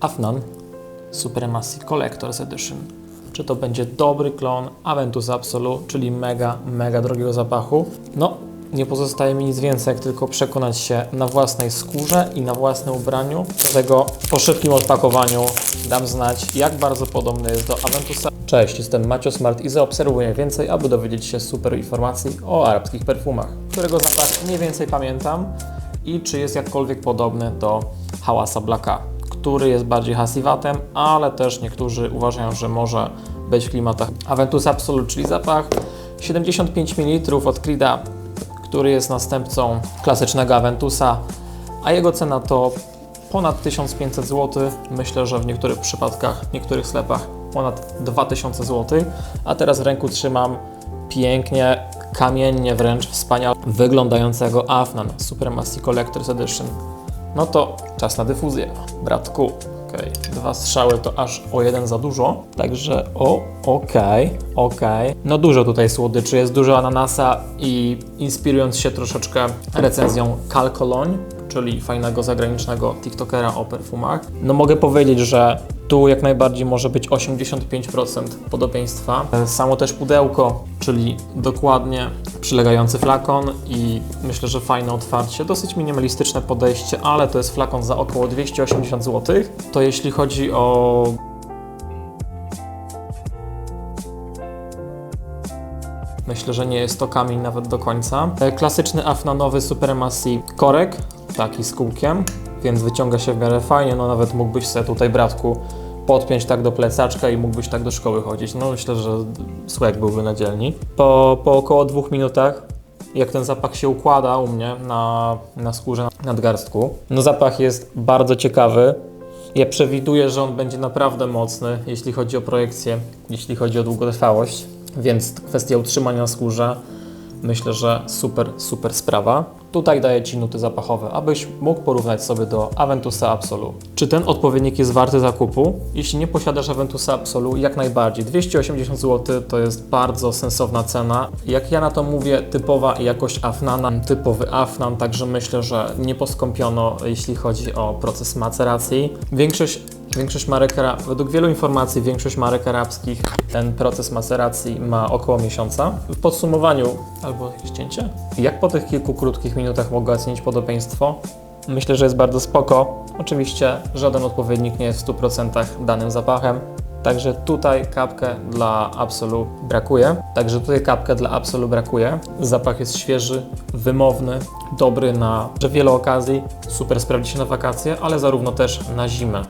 Afnan Supremacy Collector's Edition. Czy to będzie dobry klon Aventus Absolu, czyli mega, mega drogiego zapachu? No, nie pozostaje mi nic więcej, jak tylko przekonać się na własnej skórze i na własnym ubraniu. Dlatego po szybkim odpakowaniu dam znać, jak bardzo podobny jest do Aventusa. Cześć, jestem Macio Smart i zaobserwuję więcej, aby dowiedzieć się super informacji o arabskich perfumach, którego zapach mniej więcej pamiętam i czy jest jakkolwiek podobny do Hałasa Blacka, który jest bardziej hasiwatem, ale też niektórzy uważają, że może być w klimatach Aventus Absolute, czyli zapach 75 ml od Creed'a, który jest następcą klasycznego Aventusa, a jego cena to ponad 1500 zł. Myślę, że w niektórych przypadkach, w niektórych sklepach ponad 2000 zł. A teraz w ręku trzymam pięknie, kamiennie wręcz wspaniale wyglądającego Afnan Supremacy Collector's Edition. No to czas na dyfuzję, bratku. Okej, dwa strzały to aż o jeden za dużo. Także o, okej, okej. No dużo tutaj słodyczy, jest dużo ananasa i inspirując się troszeczkę recenzją Cal Cologne, czyli fajnego zagranicznego TikTokera o perfumach, no mogę powiedzieć, że tu jak najbardziej może być 85% podobieństwa. Samo też pudełko, czyli dokładnie przylegający flakon i myślę, że fajne otwarcie. Dosyć minimalistyczne podejście, ale to jest flakon za około 280 zł. To jeśli chodzi o Myślę, że nie jest to kamień nawet do końca. E, Klasyczny afnanowy Supremacy korek, taki z kółkiem, więc wyciąga się w miarę fajnie. No nawet mógłbyś sobie tutaj, bratku, podpiąć tak do plecaczka i mógłbyś tak do szkoły chodzić. No myślę, że słek byłby na dzielni. Po, po około dwóch minutach, jak ten zapach się układa u mnie na, na skórze nadgarstku, no zapach jest bardzo ciekawy. Ja przewiduję, że on będzie naprawdę mocny, jeśli chodzi o projekcję, jeśli chodzi o długotrwałość, więc kwestia utrzymania na skórze myślę, że super, super sprawa. Tutaj daję Ci nuty zapachowe, abyś mógł porównać sobie do Aventusa Absolu. Czy ten odpowiednik jest warty zakupu? Jeśli nie posiadasz Aventusa Absolu, jak najbardziej. 280 zł to jest bardzo sensowna cena. Jak ja na to mówię, typowa jakość Afnana, typowy Afnan, także myślę, że nie poskąpiono, jeśli chodzi o proces maceracji. Większość Większość marek, według wielu informacji, większość marek arabskich ten proces maceracji ma około miesiąca. W podsumowaniu, albo jakieś cięcie? Jak po tych kilku krótkich minutach mogę ocenić podobieństwo? Myślę, że jest bardzo spoko. Oczywiście żaden odpowiednik nie jest w 100% danym zapachem. Także tutaj kapkę dla Absolu brakuje. Także tutaj kapkę dla Absolu brakuje. Zapach jest świeży, wymowny, dobry na wiele okazji. Super sprawdzi się na wakacje, ale zarówno też na zimę.